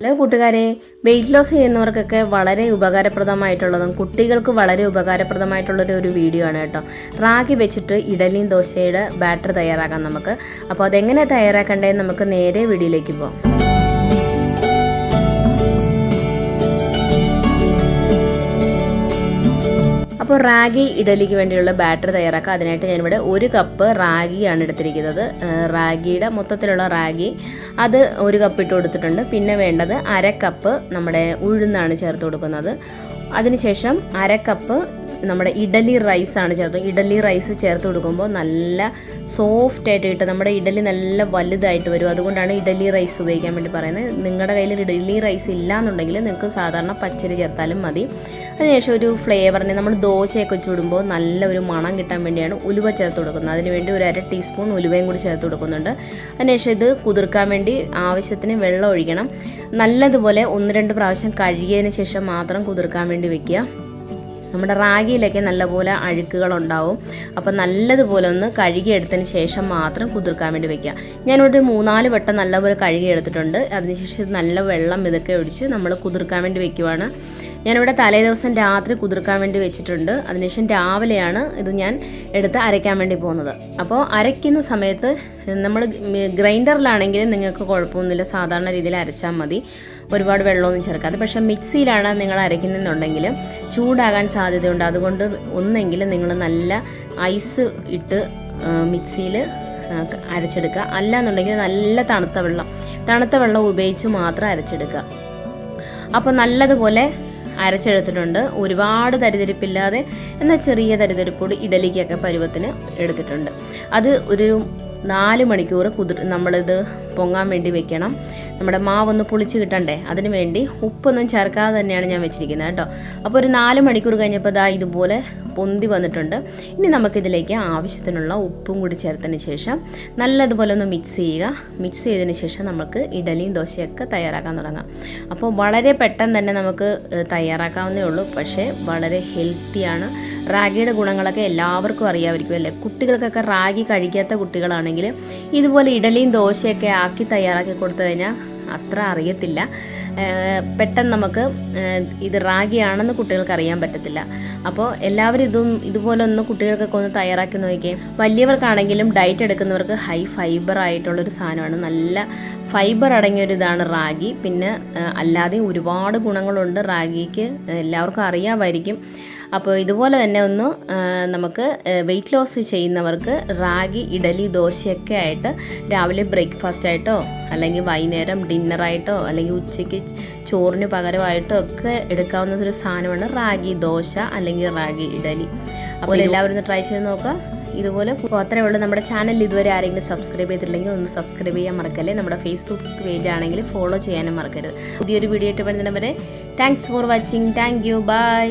Hello കൂട്ടുകാരെ weight loss ചെയ്യുന്നവർക്കൊക്കെ വളരെ ഉപകാരപ്രദമായിട്ടുള്ളതും കുട്ടികൾക്ക് വളരെ ഉപകാരപ്രദമായിട്ടുള്ളൊരു ഒരു വീഡിയോ ആണ് കേട്ടോ. റാഗി വെച്ചിട്ട് ഇഡലിയും ദോശയുടെ ബാറ്റർ തയ്യാറാക്കാം നമുക്ക്. അപ്പോൾ അതെങ്ങനെ തയ്യാറാക്കണ്ടേന്ന് നമുക്ക് നേരെ വീഡിയോയിലേക്ക് പോകാം അപ്പോൾ റാഗി ഇഡലിക്ക് വേണ്ടിയുള്ള ബാറ്റർ തയ്യാറാക്കുക അതിനായിട്ട് ഞാനിവിടെ ഒരു കപ്പ് റാഗിയാണ് എടുത്തിരിക്കുന്നത്. റാഗിയുടെ മൊത്തത്തിലുള്ള റാഗി അത് ഒരു കപ്പ് ഇട്ട് കൊടുത്തിട്ടുണ്ട്. പിന്നെ വേണ്ടത് അര കപ്പ് നമ്മുടെ ഉഴുന്നാണ് ചേർത്ത് കൊടുക്കുന്നത്. അതിനുശേഷം അര കപ്പ് നമ്മുടെ ഇഡലി റൈസാണ് ചേർത്ത് ഇഡലി റൈസ് ചേർത്ത് കൊടുക്കുമ്പോൾ നല്ല സോഫ്റ്റ് ആയിട്ട് കിട്ടും. നമ്മുടെ ഇഡലി നല്ല വലുതായിട്ട് വരും. അതുകൊണ്ടാണ് ഇഡലി റൈസ് ഉപയോഗിക്കാൻ വേണ്ടി പറയുന്നത്. നിങ്ങളുടെ കയ്യിൽ ഇഡലി റൈസ് ഇല്ല എന്നുണ്ടെങ്കിൽ നിങ്ങൾക്ക് സാധാരണ പച്ചരി ചേർത്താലും മതി. അതിനുശേഷം ഒരു ഫ്ലേവറിന് നമ്മൾ ദോശയൊക്കെ ചുടുമ്പോൾ നല്ല ഒരു മണം കിട്ടാൻ വേണ്ടിയാണ് ഉലുവ ചേർത്ത് കൊടുക്കുന്നത്. അതിനുവേണ്ടി ഒരു അര ടീസ്പൂൺ ഉലുവയും കൂടി ചേർത്ത് കൊടുക്കുന്നുണ്ട്. അതിനുശേഷം ഇത് കുതിർക്കാൻ വേണ്ടി ആവശ്യത്തിന് വെള്ളം ഒഴിക്കണം. നല്ലതുപോലെ ഒന്ന് രണ്ട് പ്രാവശ്യം കഴുകിയതിന് ശേഷം മാത്രം കുതിർക്കാൻ വേണ്ടി വെക്കുക. നമ്മുടെ റാഗിയിലൊക്കെ നല്ലപോലെ അഴുക്കുകളുണ്ടാവും. അപ്പോൾ നല്ലതുപോലെ ഒന്ന് കഴുകിയെടുത്തതിന് ശേഷം മാത്രം കുതിർക്കാൻ വേണ്ടി വെക്കുക. ഞാനിവിടെ മൂന്നാൽ വട്ടം നല്ലപോലെ കഴുകിയെടുത്തിട്ടുണ്ട്. അതിനുശേഷം നല്ല വെള്ളം ഇതൊക്കെ ഒഴിച്ച് നമ്മൾ കുതിർക്കാൻ വേണ്ടി വെക്കുവാണ്. ഞാനിവിടെ തലേ ദിവസം രാത്രി കുതിർക്കാൻ വേണ്ടി വെച്ചിട്ടുണ്ട്. അതിനുശേഷം രാവിലെയാണ് ഇത് ഞാൻ എടുത്ത് അരയ്ക്കാൻ വേണ്ടി പോകുന്നത്. അപ്പോൾ അരയ്ക്കുന്ന സമയത്ത് നമ്മൾ ഗ്രൈൻഡറിലാണെങ്കിൽ നിങ്ങൾക്ക് കുഴപ്പമൊന്നുമില്ല. സാധാരണ രീതിയിൽ അരച്ചാൽ മതി. ഒരുപാട് വെള്ളമൊന്നും ചേർക്കാതെ. പക്ഷേ മിക്സിയിലാണ് നിങ്ങൾ അരയ്ക്കുന്നുണ്ടെങ്കിൽ ചൂടാകാൻ സാധ്യതയുണ്ട്. അതുകൊണ്ട് ഒന്നെങ്കിലും നിങ്ങൾ നല്ല ഐസ് ഇട്ട് മിക്സിയിൽ അരച്ചെടുക്കുക. അല്ലാന്നുണ്ടെങ്കിൽ നല്ല തണുത്ത വെള്ളം തണുത്ത വെള്ളം ഉപയോഗിച്ച് മാത്രം അരച്ചെടുക്കുക. അപ്പോൾ നല്ലതുപോലെ അരച്ചെടുത്തിട്ടുണ്ട്. ഒരുപാട് തരിതരിപ്പില്ലാതെ എന്നാൽ ചെറിയ തരിതരിപ്പോട് ഇഡലിക്കൊക്കെ പരുവത്തിന് എടുത്തിട്ടുണ്ട്. അത് ഒരു നാല് മണിക്കൂർ കുതിർ നമ്മളിത് പൊങ്ങാൻ വേണ്ടി വെക്കണം. നമ്മുടെ മാവൊന്ന് പുളിച്ച് കിട്ടണ്ടേ? അതിന് വേണ്ടി ഉപ്പൊന്നും ചേർക്കാതെ തന്നെയാണ് ഞാൻ വെച്ചിരിക്കുന്നത് കേട്ടോ. അപ്പോൾ ഒരു നാല് മണിക്കൂർ കഴിഞ്ഞപ്പോൾ ദാ ഇതുപോലെ പൊന്തി വന്നിട്ടുണ്ട്. ഇനി നമുക്കിതിലേക്ക് ആവശ്യത്തിനുള്ള ഉപ്പും കൂടി ചേർത്തതിന് ശേഷം നല്ലതുപോലെ ഒന്ന് മിക്സ് ചെയ്യുക. മിക്സ് ചെയ്തതിന് ശേഷം നമുക്ക് ഇഡലിയും ദോശയൊക്കെ തയ്യാറാക്കാൻ തുടങ്ങാം. അപ്പോൾ വളരെ പെട്ടെന്ന് തന്നെ നമുക്ക് തയ്യാറാക്കാവുന്നേ ഉള്ളൂ. പക്ഷേ വളരെ ഹെൽത്തിയാണ് റാഗിയുടെ ഗുണങ്ങളൊക്കെ എല്ലാവർക്കും അറിയാമായിരിക്കും അല്ലേ? കുട്ടികൾക്കൊക്കെ റാഗി കഴിക്കാത്ത കുട്ടികളാണെങ്കിൽ ഇതുപോലെ ഇഡലിയും ദോശയൊക്കെ ആക്കി തയ്യാറാക്കി കൊടുത്തു കഴിഞ്ഞാൽ അത്ര അറിയത്തില്ല. പെട്ടെന്ന് നമുക്ക് ഇത് റാഗിയാണെന്ന് കുട്ടികൾക്ക് അറിയാൻ പറ്റത്തില്ല. അപ്പോൾ എല്ലാവരും ഇതും ഇതുപോലെ ഒന്ന് കുട്ടികൾക്കൊക്കെ ഒന്ന് തയ്യാറാക്കി നോക്കിയേ വലിയവർക്കാണെങ്കിലും ഡയറ്റ് എടുക്കുന്നവർക്ക് ഹൈ ഫൈബർ ആയിട്ടുള്ളൊരു സാധനമാണ്. നല്ല ഫൈബർ അടങ്ങിയൊരു ഇതാണ് റാഗി. പിന്നെ അല്ലാതെ ഒരുപാട് ഗുണങ്ങളുണ്ട് റാഗിക്ക്. എല്ലാവർക്കും അറിയാമായിരിക്കും. അപ്പോൾ ഇതുപോലെ തന്നെ ഒന്ന് നമുക്ക് വെയിറ്റ് ലോസ് ചെയ്യുന്നവർക്ക് റാഗി ഇഡലി ദോശയൊക്കെ ആയിട്ട് രാവിലെ ബ്രേക്ക്ഫാസ്റ്റ് ആയിട്ടോ അല്ലെങ്കിൽ വൈകുന്നേരം ഡിന്നറായിട്ടോ അല്ലെങ്കിൽ ഉച്ചയ്ക്ക് ചോറിന് പകരമായിട്ടോ ഒക്കെ എടുക്കാവുന്ന ഒരു സാധനമാണ് റാഗി ദോശ അല്ലെങ്കിൽ റാഗി ഇഡലി. അപ്പോൾ എല്ലാവരും ഒന്ന് ട്രൈ ചെയ്ത് നോക്കുക. ഇതുപോലെ അത്രേ ഉള്ളൂ നമ്മുടെ ചാനൽ ഇതുവരെ ആരെങ്കിലും സബ്സ്ക്രൈബ് ചെയ്തിട്ടില്ലെങ്കിൽ ഒന്ന് സബ്സ്ക്രൈബ് ചെയ്യാൻ മറക്കല്ലേ. നമ്മുടെ ഫേസ്ബുക്ക് പേജ് ആണെങ്കിൽ ഫോളോ ചെയ്യാനും മറക്കരുത്. പുതിയൊരു വീഡിയോ ഇട്ട് വരുന്നവരെ thanks for watching thank you bye